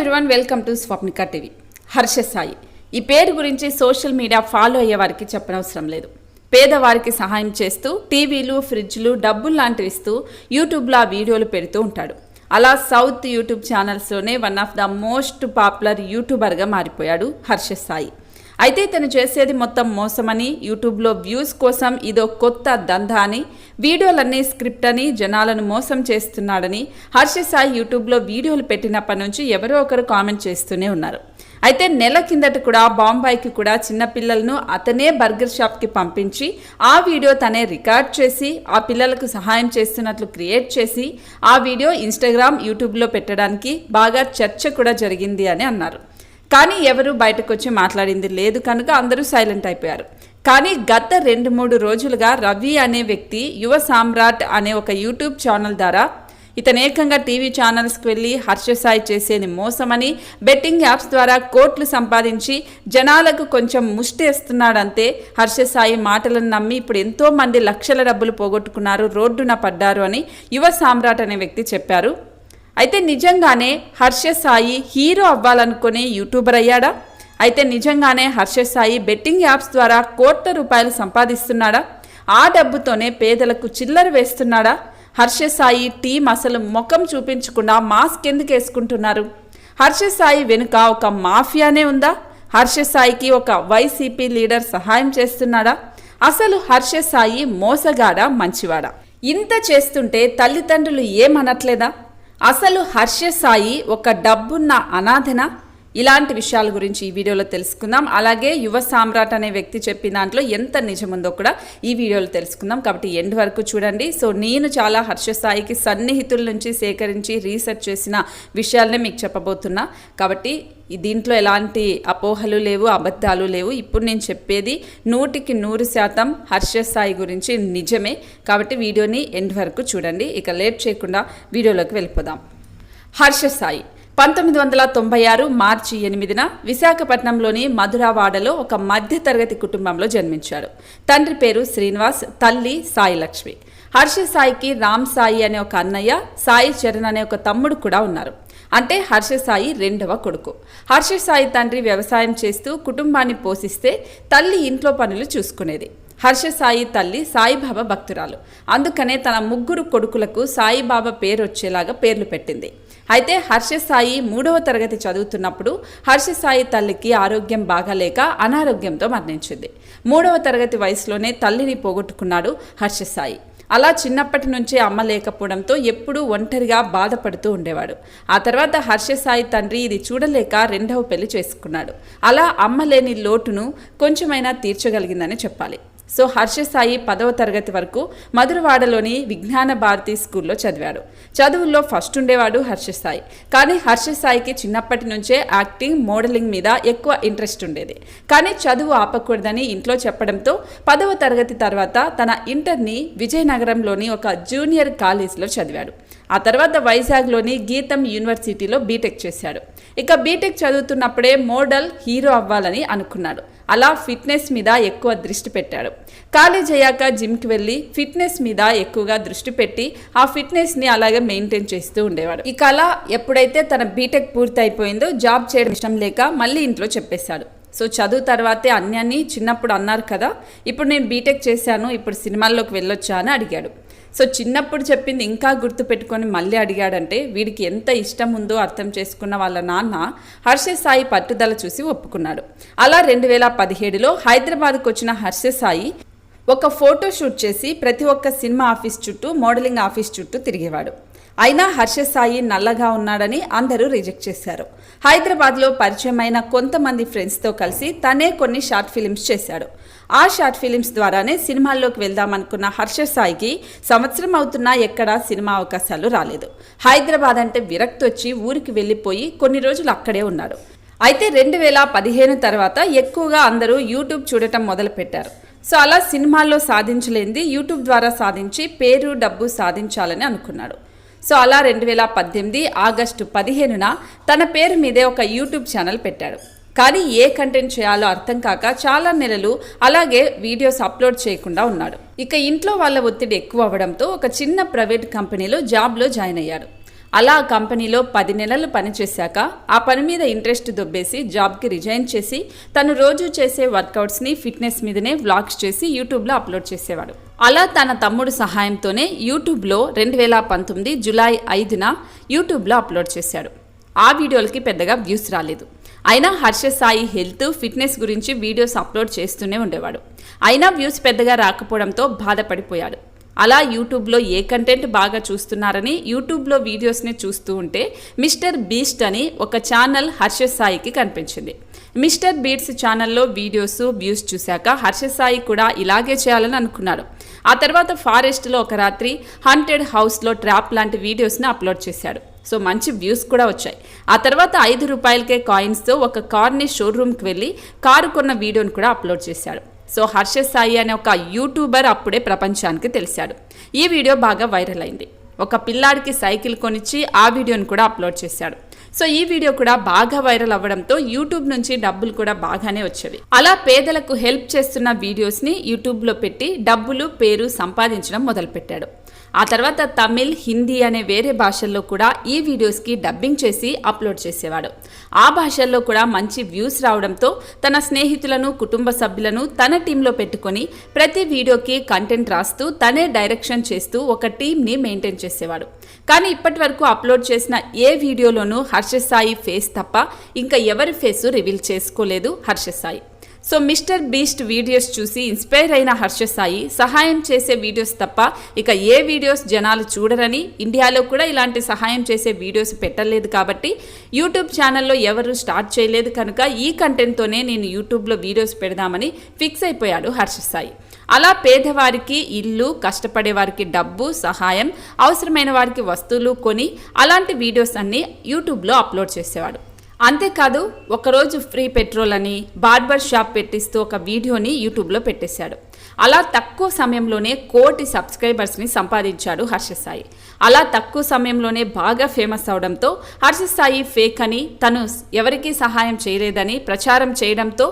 Everyone welcome to Swapnika TV Harsha Sai. ఈ పేరు గురించి సోషల్ మీడియా ఫాలో అయ్యే వారికి చెప్పనవసరం లేదు. పేదవారికి సహాయం చేస్తూ టీవీలు ఫ్రిడ్జ్లు డబ్బులు లాంటివి ఇస్తూ యూట్యూబ్లో ఆ వీడియోలు పెడుతూ ఉంటాడు. అలా south YouTube ఛానల్స్లోనే one of the most popular యూట్యూబర్గా మారిపోయాడు హర్ష సాయి. అయితే తను చేసేది మొత్తం మోసమని యూట్యూబ్లో వ్యూస్ కోసం ఇదో కొత్త దందా అని వీడియోలన్నీ స్క్రిప్ట్ అని జనాలను మోసం చేస్తున్నాడని హర్ష సాయి యూట్యూబ్లో వీడియోలు పెట్టినప్పటి నుంచి ఎవరో ఒకరు కామెంట్ చేస్తూనే ఉన్నారు. అయితే నెల కిందట కూడా బాంబాయికి కూడా చిన్నపిల్లలను అతనే బర్గర్ షాప్కి పంపించి ఆ వీడియో తనే రికార్డ్ చేసి ఆ పిల్లలకు సహాయం చేస్తున్నట్లు క్రియేట్ చేసి ఆ వీడియో ఇన్స్టాగ్రామ్ యూట్యూబ్లో పెట్టడానికి బాగా చర్చ కూడా జరిగింది అని అన్నారు. కానీ ఎవరూ బయటకు వచ్చి మాట్లాడింది లేదు కనుక అందరూ సైలెంట్ అయిపోయారు. కానీ గత రెండు మూడు రోజులుగా రవి అనే వ్యక్తి యువ సామ్రాట్ అనే ఒక యూట్యూబ్ ఛానల్ ద్వారా ఇతను ఏకంగా టీవీ ఛానల్స్కి వెళ్ళి హర్షసాయి చేసేది మోసమని బెట్టింగ్ యాప్స్ ద్వారా కోట్లు సంపాదించి జనాలకు కొంచెం ముష్టి ఇస్తున్నాడంతే హర్షసాయి మాటలను నమ్మి ఇప్పుడు ఎంతో మంది లక్షల డబ్బులు పోగొట్టుకున్నారు రోడ్డున పడ్డారు అని యువ సామ్రాట్ అనే వ్యక్తి చెప్పారు. అయితే నిజంగానే హర్ష సాయి హీరో అవ్వాలనుకునే యూట్యూబర్ అయ్యాడా? అయితే నిజంగానే హర్ష సాయి బెట్టింగ్ యాప్స్ ద్వారా కోట్ల రూపాయలు సంపాదిస్తున్నాడా? ఆ డబ్బుతోనే పేదలకు చిల్లర వేస్తున్నాడా? హర్ష సాయి టీం అసలు ముఖం చూపించకుండా మాస్క్ ఎందుకు వేసుకుంటున్నారు? హర్ష సాయి వెనుక ఒక మాఫియానే ఉందా? హర్ష సాయికి ఒక వైసీపీ లీడర్ సహాయం చేస్తున్నాడా? అసలు హర్ష సాయి మోసగాడా మంచివాడా? ఇంత చేస్తుంటే తల్లిదండ్రులు ఏమనట్లేదా? అసలు హర్ష సాయి ఒక డబ్బున్న అనాథన? ఇలాంటి విషయాల గురించి ఈ వీడియోలో తెలుసుకుందాం. అలాగే యువ సామ్రాట్ అనే వ్యక్తి చెప్పిన దాంట్లో ఎంత నిజముందో కూడా ఈ వీడియోలో తెలుసుకుందాం. కాబట్టి ఎండ్ వరకు చూడండి. సో నేను చాలా హర్షస్థాయికి సన్నిహితుల నుంచి సేకరించి రీసెర్చ్ చేసిన విషయాలనే మీకు చెప్పబోతున్నా. కాబట్టి దీంట్లో ఎలాంటి అపోహలు లేవు అబద్ధాలు లేవు. ఇప్పుడు నేను చెప్పేది నూటికి నూరు శాతం హర్షస్థాయి గురించి నిజమే. కాబట్టి వీడియోని ఎండ్ వరకు చూడండి. ఇక లేట్ చేయకుండా వీడియోలోకి వెళ్ళిపోదాం. హర్ష సాయి పంతొమ్మిది వందల తొంభై ఆరు మార్చి ఎనిమిదిన విశాఖపట్నంలోని మధురావాడలో ఒక మధ్యతరగతి కుటుంబంలో జన్మించాడు. తండ్రి పేరు శ్రీనివాస్ తల్లి సాయిలక్ష్మి. హర్ష సాయికి రామ్ సాయి అనే ఒక అన్నయ్య సాయి చరణ్ అనే ఒక తమ్ముడు కూడా ఉన్నారు. అంటే హర్ష సాయి రెండవ కొడుకు. హర్ష సాయి తండ్రి వ్యవసాయం చేస్తూ కుటుంబాన్ని పోషిస్తే తల్లి ఇంట్లో పనులు చూసుకునేది. హర్ష సాయి తల్లి సాయిబాబా భక్తురాలు. అందుకనే తన ముగ్గురు కొడుకులకు సాయిబాబా పేరు వచ్చేలాగా పేర్లు పెట్టింది. అయితే హర్ష సాయి మూడవ తరగతి చదువుతున్నప్పుడు హర్ష సాయి తల్లికి ఆరోగ్యం బాగాలేక అనారోగ్యంతో మరణించింది. మూడవ తరగతి వయసులోనే తల్లిని పోగొట్టుకున్నాడు హర్ష సాయి. అలా చిన్నప్పటి నుంచే అమ్మ లేకపోవడంతో ఎప్పుడూ ఒంటరిగా బాధపడుతూ ఉండేవాడు. ఆ తర్వాత హర్ష సాయి తండ్రి ఇది చూడలేక రెండవ పెళ్ళి చేసుకున్నాడు. అలా అమ్మ లేని లోటును కొంచెమైనా తీర్చగలిగిందని చెప్పాలి. సో హర్ష సాయి పదవ తరగతి వరకు మధురవాడలోని విజ్ఞాన భారతి స్కూల్లో చదివాడు. చదువుల్లో ఫస్ట్ ఉండేవాడు హర్ష సాయి కానీ హర్ష సాయికి చిన్నప్పటి నుంచే యాక్టింగ్ మోడలింగ్ మీద ఎక్కువ ఇంట్రెస్ట్ ఉండేది. కానీ చదువు ఆపకూడదని ఇంట్లో చెప్పడంతో పదవ తరగతి తర్వాత తన ఇంటర్ని విజయనగరంలోని ఒక జూనియర్ కాలేజీలో చదివాడు. ఆ తర్వాత వైజాగ్లోని గీతం యూనివర్సిటీలో బీటెక్ చేశాడు. ఇక బీటెక్ చదువుతున్నప్పుడే మోడల్ హీరో అవ్వాలని అనుకున్నాడు. అలా ఫిట్నెస్ మీద ఎక్కువ దృష్టి పెట్టాడు. కాలేజ్ అయ్యాక జిమ్కి వెళ్ళి ఫిట్నెస్ మీద ఎక్కువగా దృష్టి పెట్టి ఆ ఫిట్నెస్ని అలాగే మెయింటైన్ చేస్తూ ఉండేవాడు. ఇక అలా ఎప్పుడైతే తన బీటెక్ పూర్తి అయిపోయిందో జాబ్ చేయడం ఇష్టం లేక మళ్ళీ ఇంట్లో చెప్పేశాడు. సో చదువు తర్వాతే అన్యాన్ని చిన్నప్పుడు అన్నారు కదా ఇప్పుడు నేను బీటెక్ చేశాను ఇప్పుడు సినిమాల్లోకి వెళ్ళొచ్చా అని అడిగాడు. సో చిన్నప్పుడు చెప్పింది ఇంకా గుర్తు పెట్టుకొని మళ్ళీ అడిగాడంటే వీడికి ఎంత ఇష్టం ఉందో అర్థం చేసుకున్న వాళ్ళ నాన్న హర్ష సాయి పట్టుదల చూసి ఒప్పుకున్నాడు. అలా రెండు వేల పదిహేడులో హైదరాబాద్కు వచ్చిన హర్ష సాయి ఒక ఫోటో షూట్ చేసి ప్రతి ఒక్క సినిమా ఆఫీస్ చుట్టూ మోడలింగ్ ఆఫీస్ చుట్టూ తిరిగేవాడు. అయినా హర్ష సాయి నల్లగా ఉన్నాడని అందరూ రిజెక్ట్ చేశారు. హైదరాబాద్లో పరిచయమైన కొంతమంది ఫ్రెండ్స్తో కలిసి తనే కొన్ని షార్ట్ ఫిలిమ్స్ చేశాడు. ఆ షార్ట్ ఫిలిమ్స్ ద్వారానే సినిమాల్లోకి వెళ్దామనుకున్న హర్ష సాయికి సంవత్సరం అవుతున్నా ఎక్కడా సినిమా అవకాశాలు రాలేదు. హైదరాబాద్ అంటే విరక్తి వచ్చి ఊరికి వెళ్ళిపోయి కొన్ని రోజులు అక్కడే ఉన్నాడు. అయితే రెండు వేల పదిహేను తర్వాత ఎక్కువగా అందరూ యూట్యూబ్ చూడటం మొదలుపెట్టారు. సో అలా సినిమాల్లో సాధించలేంది యూట్యూబ్ ద్వారా సాధించి పేరు డబ్బు సాధించాలని అనుకున్నాడు. సో అలా రెండు వేల పద్దెనిమిది ఆగస్టు పదిహేనున తన పేరు మీదే ఒక యూట్యూబ్ ఛానల్ పెట్టాడు. కానీ ఏ కంటెంట్ చేయాలో అర్థం కాక చాలా నెలలు అలాగే వీడియోస్ అప్లోడ్ చేయకుండా ఉన్నాడు. ఇక ఇంట్లో వాళ్ళ ఒత్తిడి ఎక్కువ అవ్వడంతో ఒక చిన్న ప్రైవేట్ కంపెనీలో జాబ్లో జాయిన్ అయ్యాడు. అలా కంపెనీలో పది నెలలు పనిచేశాక ఆ పని మీద ఇంట్రెస్ట్ దొబ్బేసి జాబ్కి రిజైన్ చేసి తను రోజు చేసే వర్కౌట్స్ని ఫిట్నెస్ మీదనే వ్లాగ్స్ చేసి యూట్యూబ్లో అప్లోడ్ చేసేవాడు. అలా తన తమ్ముడు సహాయంతోనే యూట్యూబ్లో రెండు వేల పంతొమ్మిది జులై ఐదున యూట్యూబ్లో అప్లోడ్ చేశాడు. ఆ వీడియోలకి పెద్దగా వ్యూస్ రాలేదు. అయినా హర్ష సాయి హెల్త్ ఫిట్నెస్ గురించి వీడియోస్ అప్లోడ్ చేస్తూనే ఉండేవాడు. అయినా వ్యూస్ పెద్దగా రాకపోవడంతో బాధపడిపోయాడు. అలా యూట్యూబ్లో ఏ కంటెంట్ బాగా చూస్తున్నారని యూట్యూబ్లో వీడియోస్ని చూస్తూ ఉంటే మిస్టర్ బీస్ట్ అని ఒక ఛానల్ హర్ష సాయికి కనిపించింది. మిస్టర్ బీట్స్ ఛానల్లో వీడియోస్ వ్యూస్ చూశాక హర్ష సాయి కూడా ఇలాగే చేయాలని అనుకున్నాడు. ఆ తర్వాత ఫారెస్ట్లో ఒక రాత్రి హంటెడ్ హౌస్లో ట్రాప్ లాంటి వీడియోస్ని అప్లోడ్ చేశాడు. సో మంచి వ్యూస్ కూడా వచ్చాయి. ఆ తర్వాత ఐదు రూపాయలకే కాయిన్స్తో ఒక కార్ని షోరూమ్కి వెళ్ళి కారు కొన్న వీడియోని కూడా అప్లోడ్ చేశాడు. సో హర్ష సాయి అనే ఒక యూట్యూబర్ అప్పుడే ప్రపంచానికి తెలిసాడు. ఈ వీడియో బాగా వైరల్ అయింది. ఒక పిల్లాడికి సైకిల్ కొనిచ్చి ఆ వీడియోని కూడా అప్లోడ్ చేశాడు. సో ఈ వీడియో కూడా బాగా వైరల్ అవ్వడంతో యూట్యూబ్ నుంచి డబ్బులు కూడా బాగానే వచ్చేవి. అలా పేదలకు హెల్ప్ చేస్తున్న వీడియోస్ని యూట్యూబ్లో పెట్టి డబ్బులు పేరు సంపాదించడం మొదలుపెట్టాడు. ఆ తర్వాత తమిళ్ హిందీ అనే వేరే భాషల్లో కూడా ఈ వీడియోస్కి డబ్బింగ్ చేసి అప్లోడ్ చేసేవాడు. ఆ భాషల్లో కూడా మంచి వ్యూస్ రావడంతో తన స్నేహితులను కుటుంబ సభ్యులను తన టీంలో పెట్టుకొని ప్రతి వీడియోకి కంటెంట్ రాస్తూ తనే డైరెక్షన్ చేస్తూ ఒక టీంని మెయింటైన్ చేసేవాడు. కానీ ఇప్పటి వరకు అప్లోడ్ చేసిన ఏ వీడియోలోనూ హర్ష సాయి ఫేస్ తప్ప ఇంకా ఎవరి ఫేసు రివీల్ చేసుకోలేదు Harsha Sai so Mister Beast videos చూసి ఇన్స్పైర్ అయిన హర్ష సాయి సహాయం చేసే వీడియోస్ తప్ప ఇక ఏ వీడియోస్ జనాలు చూడరని ఇండియాలో కూడా ఇలాంటి సహాయం చేసే వీడియోస్ పెట్టలేదు కాబట్టి యూట్యూబ్ ఛానల్లో ఎవరు స్టార్ట్ చేయలేదు కనుక ఈ కంటెంట్తోనే నేను యూట్యూబ్లో వీడియోస్ పెడదామని ఫిక్స్ అయిపోయాడు హర్ష సాయి అలా పేదవారికి ఇల్లు కష్టపడే వారికి డబ్బు సహాయం అవసరమైన వారికి వస్తువులు కొని అలాంటి వీడియోస్ అన్నీ యూట్యూబ్లో అప్లోడ్ చేసేవాడు. అంతేకాదు ఒకరోజు ఫ్రీ పెట్రోల్ అని బార్బర్ షాప్ పెట్టిస్తూ ఒక వీడియోని యూట్యూబ్లో పెట్టేశాడు. అలా తక్కువ సమయంలోనే కోటి సబ్స్క్రైబర్స్ని సంపాదించాడు హర్షసాయి. అలా తక్కువ సమయంలోనే బాగా ఫేమస్ అవడంతో హర్షసాయి ఫేక్ అని తను ఎవరికీ సహాయం చేయలేదని ప్రచారం చేయడంతో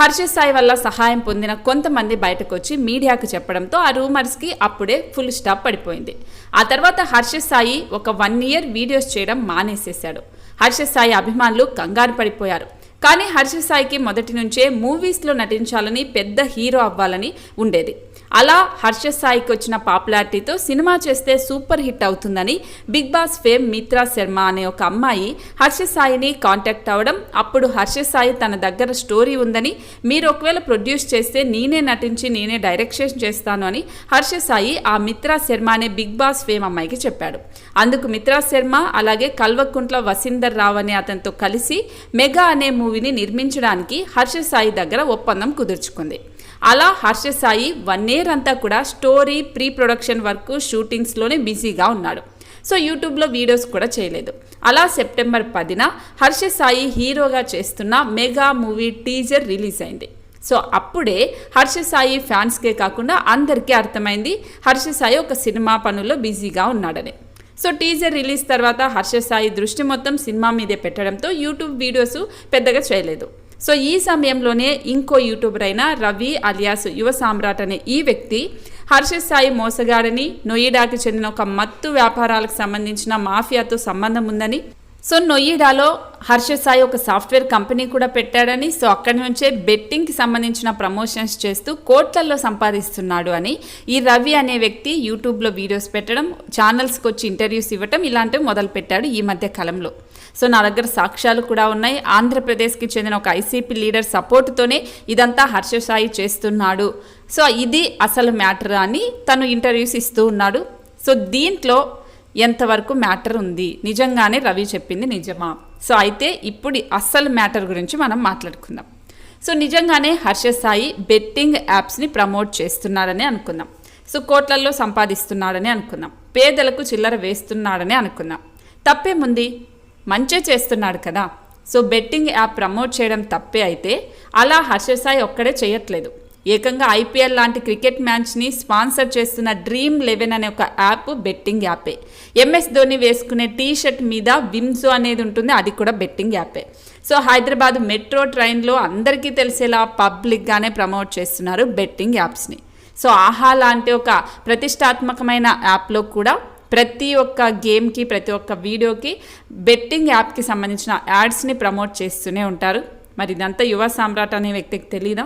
హర్షసాయి వల్ల సహాయం పొందిన కొంతమంది బయటకు వచ్చి మీడియాకు చెప్పడంతో ఆ రూమర్స్కి అప్పుడే ఫుల్ స్టాప్ పడిపోయింది. ఆ తర్వాత హర్షసాయి ఒక వన్ ఇయర్ వీడియోస్ చేయడం మానేసేశాడు. హర్ష సాయి అభిమానులు కంగారు పడిపోయారు. కానీ హర్ష సాయికి మొదటి నుంచే మూవీస్లో నటించాలని పెద్ద హీరో అవ్వాలని ఉండేది. అలా హర్ష సాయికి వచ్చిన పాపులారిటీతో సినిమా చేస్తే సూపర్ హిట్ అవుతుందని Bigg Boss fame Mitra Sharma అనే ఒక అమ్మాయి హర్ష సాయిని కాంటాక్ట్ అవ్వడం అప్పుడు హర్ష సాయి తన దగ్గర స్టోరీ ఉందని మీరు ఒకవేళ ప్రొడ్యూస్ చేస్తే నేనే నటించి నేనే డైరెక్షన్ చేస్తాను అని హర్ష సాయి ఆ మిత్రా శర్మ అనే బిగ్ బాస్ ఫేమ్ అమ్మాయికి చెప్పాడు. అందుకు మిత్రా శర్మ అలాగే కల్వకుంట్ల వసీందర్ రావు అనే అతనితో కలిసి మెగా అనే మూవీని నిర్మించడానికి హర్ష సాయి దగ్గర ఒప్పందం కుదుర్చుకుంది. అలా హర్ష సాయి వన్ ఇయర్ అంతా కూడా స్టోరీ ప్రీ ప్రొడక్షన్ వర్క్ షూటింగ్స్లోనే బిజీగా ఉన్నాడు. సో యూట్యూబ్లో వీడియోస్ కూడా చేయలేదు. అలా సెప్టెంబర్ పదిన హర్ష సాయి హీరోగా చేస్తున్న మెగా మూవీ టీజర్ రిలీజ్ అయింది సో అప్పుడే హర్ష సాయి ఫ్యాన్స్కే కాకుండా అందరికీ అర్థమైంది హర్ష సాయి ఒక సినిమా పనుల్లో బిజీగా ఉన్నాడని. సో టీజర్ రిలీజ్ తర్వాత హర్ష సాయి దృష్టి మొత్తం సినిమా మీదే పెట్టడంతో యూట్యూబ్ వీడియోస్ పెద్దగా చేయలేదు. సో ఈ సమయంలోనే ఇంకో యూట్యూబర్ అయిన రవి అలియాస్ యువ సామ్రాట్ అనే ఈ వ్యక్తి హర్ష సాయి మోసగాడని నొయిడాకి చెందిన ఒక మత్తు వ్యాపారాలకు సంబంధించిన మాఫియాతో సంబంధం ఉందని సో నొయిడాలో హర్ష సాయి ఒక సాఫ్ట్వేర్ కంపెనీ కూడా పెట్టాడని సో అక్కడి నుంచే బెట్టింగ్కి సంబంధించిన ప్రమోషన్స్ చేస్తూ కోట్లల్లో సంపాదిస్తున్నాడు అని ఈ రవి అనే వ్యక్తి యూట్యూబ్లో వీడియోస్ పెట్టడం ఛానల్స్కి వచ్చి ఇంటర్వ్యూస్ ఇవ్వటం ఇలాంటివి మొదలుపెట్టాడు ఈ మధ్య కాలంలో. సో నా దగ్గర సాక్ష్యాలు కూడా ఉన్నాయి. ఆంధ్రప్రదేశ్కి చెందిన ఒక ఐసీపీ లీడర్ సపోర్ట్తోనే ఇదంతా హర్ష సాయి చేస్తున్నాడు. సో ఇది అసలు మ్యాటర్ అని తను ఇంటర్వ్యూస్ ఇస్తూ ఉన్నాడు. సో దీంట్లో ఎంతవరకు మ్యాటర్ ఉంది? నిజంగానే రవి చెప్పింది నిజమా? సో అయితే ఇప్పుడు అస్సలు మ్యాటర్ గురించి మనం మాట్లాడుకుందాం. సో నిజంగానే హర్ష సాయి బెట్టింగ్ యాప్స్ని ప్రమోట్ చేస్తున్నాడని అనుకుందాం. సో కోట్లల్లో సంపాదిస్తున్నాడని అనుకుందాం. పేదలకు చిల్లర వేస్తున్నాడని అనుకుందాం. తప్పేముంది? మంచే చేస్తున్నాడు కదా. సో బెట్టింగ్ యాప్ ప్రమోట్ చేయడం తప్పే అయితే అలా హర్ష సాయి ఒక్కడే చేయట్లేదు. ఏకంగా ఐపీఎల్ లాంటి క్రికెట్ మ్యాచ్ని స్పాన్సర్ చేస్తున్న డ్రీమ్ లెవెన్ అనే ఒక యాప్ బెట్టింగ్ యాపే. ఎంఎస్ ధోని వేసుకునే టీ షర్ట్ మీద విమ్జో అనేది ఉంటుంది అది కూడా బెట్టింగ్ యాపే. సో హైదరాబాద్ మెట్రో ట్రైన్లో అందరికీ తెలిసేలా పబ్లిక్గానే ప్రమోట్ చేస్తున్నారు బెట్టింగ్ యాప్స్ని. సో ఆహా లాంటి ఒక ప్రతిష్టాత్మకమైన యాప్లో కూడా ప్రతి ఒక్క గేమ్కి ప్రతి ఒక్క వీడియోకి బెట్టింగ్ యాప్కి సంబంధించిన యాడ్స్ని ప్రమోట్ చేస్తూనే ఉంటారు. మరి ఇదంతా యువ సామ్రాట్ అనే వ్యక్తికి తెలియదా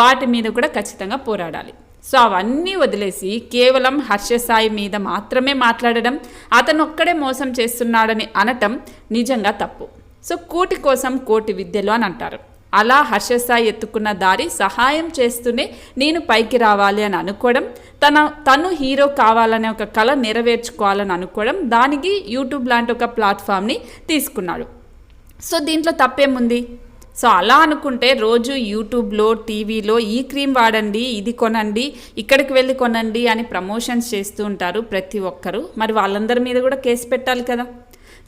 వాటి మీద కూడా ఖచ్చితంగా పోరాడాలి. సో అవన్నీ వదిలేసి కేవలం హర్షసాయి మీద మాత్రమే మాట్లాడడం అతను ఒక్కడే మోసం చేస్తున్నాడని అనటం నిజంగా తప్పు. సో కూటి కోసం కోటి విద్యలు అని అంటారు. అలా హర్షసాయి ఎత్తుకున్న దారి సహాయం చేస్తూనే నేను పైకి రావాలి అని అనుకోవడం తన తను హీరో కావాలనే ఒక కళ నెరవేర్చుకోవాలని అనుకోవడం దానికి యూట్యూబ్ లాంటి ఒక ప్లాట్ఫామ్ని తీసుకున్నాడు. సో దీంట్లో తప్పేముంది సో అలా అనుకుంటే రోజు యూట్యూబ్లో టీవీలో ఈ క్రీమ్ వాడండి ఇది కొనండి ఇక్కడికి వెళ్ళి కొనండి అని ప్రమోషన్స్ చేస్తూ ఉంటారు ప్రతి ఒక్కరు. మరి వాళ్ళందరి మీద కూడా కేసు పెట్టాలి కదా.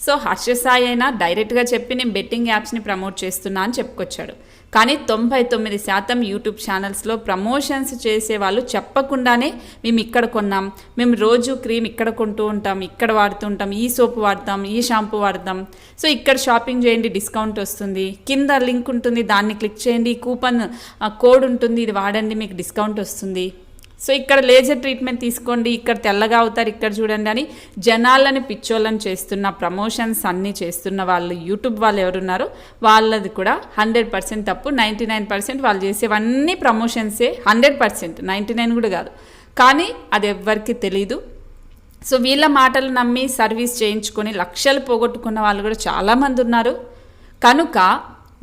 సో హర్షసాయి అయినా డైరెక్ట్గా చెప్పి నేను బెట్టింగ్ యాప్స్ని ప్రమోట్ చేస్తున్నా అని చెప్పుకొచ్చాడు. కానీ తొంభై తొమ్మిది శాతం యూట్యూబ్ ఛానల్స్లో ప్రమోషన్స్ చేసే వాళ్ళు చెప్పకుండానే మేము ఇక్కడ కొన్నాం మేము రోజు క్రీమ్ ఇక్కడ కొంటూ ఉంటాం ఇక్కడ వాడుతూ ఉంటాం ఈ సోప్ వాడతాం ఈ షాంపూ వాడతాం. సో ఇక్కడ షాపింగ్ చేయండి డిస్కౌంట్ వస్తుంది. కింద లింక్ ఉంటుంది దాన్ని క్లిక్ చేయండి కూపన్ కోడ్ ఉంటుంది ఇది వాడండి మీకు డిస్కౌంట్ వస్తుంది. సో ఇక్కడ లేజర్ ట్రీట్మెంట్ తీసుకోండి ఇక్కడ తెల్లగా అవుతారు ఇక్కడ చూడండి అని జనాలని పిచ్చోళ్ళని చేస్తున్న ప్రమోషన్స్ అన్నీ చేస్తున్న వాళ్ళు యూట్యూబ్ వాళ్ళు ఎవరున్నారో వాళ్ళది కూడా హండ్రెడ్ పర్సెంట్ తప్పు నైంటీ నైన్ పర్సెంట్ వాళ్ళు చేసేవన్నీ ప్రమోషన్సే హండ్రెడ్ పర్సెంట్ నైంటీ నైన్ కూడా కాదు. కానీ అది ఎవ్వరికి తెలీదు. సో వీళ్ళ మాటలు నమ్మి సర్వీస్ చేయించుకొని లక్షలు పోగొట్టుకున్న వాళ్ళు కూడా చాలామంది ఉన్నారు. కనుక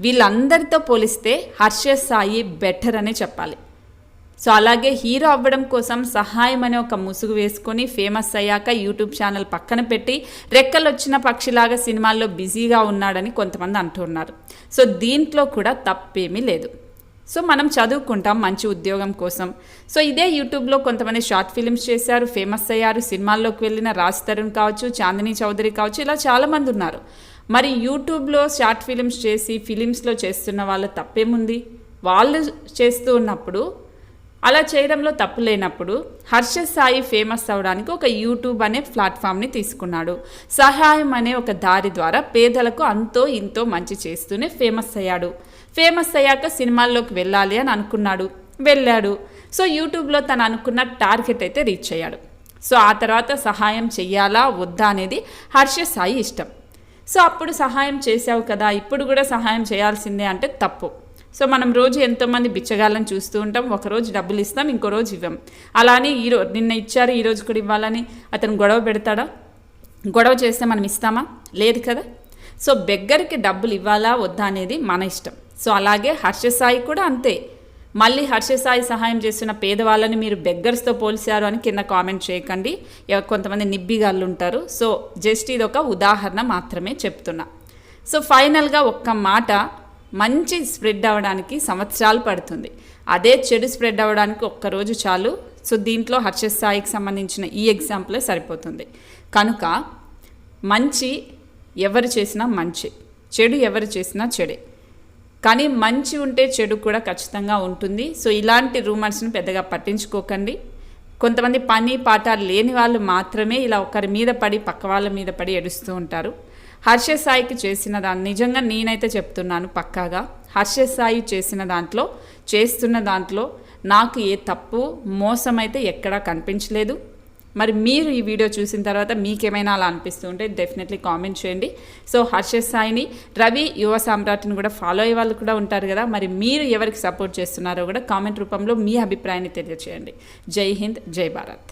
వీళ్ళందరితో పోలిస్తే హర్ష సాయి బెటర్ అనే చెప్పాలి. సో అలాగే హీరో అవ్వడం కోసం సహాయం అనే ఒక ముసుగు వేసుకొని ఫేమస్ అయ్యాక యూట్యూబ్ ఛానల్ పక్కన పెట్టి రెక్కలు వచ్చిన పక్షిలాగా సినిమాల్లో బిజీగా ఉన్నాడని కొంతమంది అంటున్నారు. సో దీంట్లో కూడా తప్పేమీ లేదు. సో మనం చదువుకుంటాం మంచి ఉద్యోగం కోసం. సో ఇదే యూట్యూబ్లో కొంతమంది షార్ట్ ఫిలిమ్స్ చేశారు ఫేమస్ అయ్యారు సినిమాల్లోకి వెళ్ళిన రాజ్ తరుణ్ కావచ్చు చాందిని చౌదరి కావచ్చు ఇలా చాలామంది ఉన్నారు. మరి యూట్యూబ్లో షార్ట్ ఫిలిమ్స్ చేసి ఫిలిమ్స్లో చేస్తున్న వాళ్ళు తప్పేముంది? వాళ్ళు చేస్తూ ఉన్నప్పుడు అలా చేయడంలో తప్పు లేనప్పుడు హర్ష సాయి ఫేమస్ అవడానికి ఒక యూట్యూబ్ అనే ప్లాట్ఫామ్ని తీసుకున్నాడు. సహాయం అనే ఒక దారి ద్వారా పేదలకు అంతో ఇంతో మంచి చేస్తూనే ఫేమస్ అయ్యాడు. ఫేమస్ అయ్యాక సినిమాల్లోకి వెళ్ళాలి అని అనుకున్నాడు. వెళ్ళాడు. సో యూట్యూబ్లో తను అనుకున్న టార్గెట్ అయితే రీచ్ అయ్యాడు. సో ఆ తర్వాత సహాయం చెయ్యాలా వద్దా అనేది హర్ష సాయి ఇష్టం. సో అప్పుడు సహాయం చేసావు కదా ఇప్పుడు కూడా సహాయం చేయాల్సిందే అంటే తప్పు. సో మనం రోజు ఎంతోమంది బిచ్చగాళ్ళని చూస్తూ ఉంటాం. ఒకరోజు డబ్బులు ఇస్తాం ఇంకో రోజు ఇవ్వం. అలానే ఈరోజు నిన్న ఇచ్చారు ఈరోజు కూడా ఇవ్వాలని అతను గొడవ పెడతాడా? గొడవ చేస్తే మనం ఇస్తామా? లేదు కదా. సో బెగ్గరికి డబ్బులు ఇవ్వాలా వద్దా అనేది మన ఇష్టం. సో అలాగే హర్షసాయి కూడా అంతే. మళ్ళీ హర్షసాయి సహాయం చేస్తున్న పేదవాళ్ళని మీరు బెగ్గర్స్తో పోల్చారు అని కింద కామెంట్ చేయకండి. కొంతమంది నిబ్బిగాళ్ళు ఉంటారు. సో జస్ట్ ఇది ఒక ఉదాహరణ మాత్రమే చెప్తున్నా. సో ఫైనల్గా ఒక్క మాట మంచి స్ప్రెడ్ అవ్వడానికి సంవత్సరాలు పడుతుంది. అదే చెడు స్ప్రెడ్ అవ్వడానికి ఒక్కరోజు చాలు. సో దీంట్లో హర్షస్థాయికి సంబంధించిన ఈ ఎగ్జాంపులే సరిపోతుంది. కనుక మంచి ఎవరు చేసినా మంచి. చెడు ఎవరు చేసినా చెడే. కానీ మంచి ఉంటే చెడు కూడా ఖచ్చితంగా ఉంటుంది. సో ఇలాంటి రూమర్స్ని పెద్దగా పట్టించుకోకండి. కొంతమంది పని పాట లేని వాళ్ళు మాత్రమే ఇలా ఒకరి మీద పడి పక్క వాళ్ళ మీద పడి ఏడుస్తూ ఉంటారు. హర్ష సాయికి చేసిన దాన్ని నిజంగా నేనైతే చెప్తున్నాను పక్కాగా హర్ష సాయి చేసిన దాంట్లో చేస్తున్న దాంట్లో నాకు ఏ తప్పు మోసం అయితే ఎక్కడా కనిపించలేదు. మరి మీరు ఈ వీడియో చూసిన తర్వాత మీకేమైనా అలా అనిపిస్తుంటే డెఫినెట్లీ కామెంట్ చేయండి. సో హర్ష సాయిని రవి యువ సామ్రాట్ని కూడా ఫాలో అయ్యే వాళ్ళు కూడా ఉంటారు కదా మరి మీరు ఎవరికి సపోర్ట్ చేస్తున్నారో కూడా కామెంట్ రూపంలో మీ అభిప్రాయాన్ని తెలియచేయండి. జై హింద్ జై భారత్.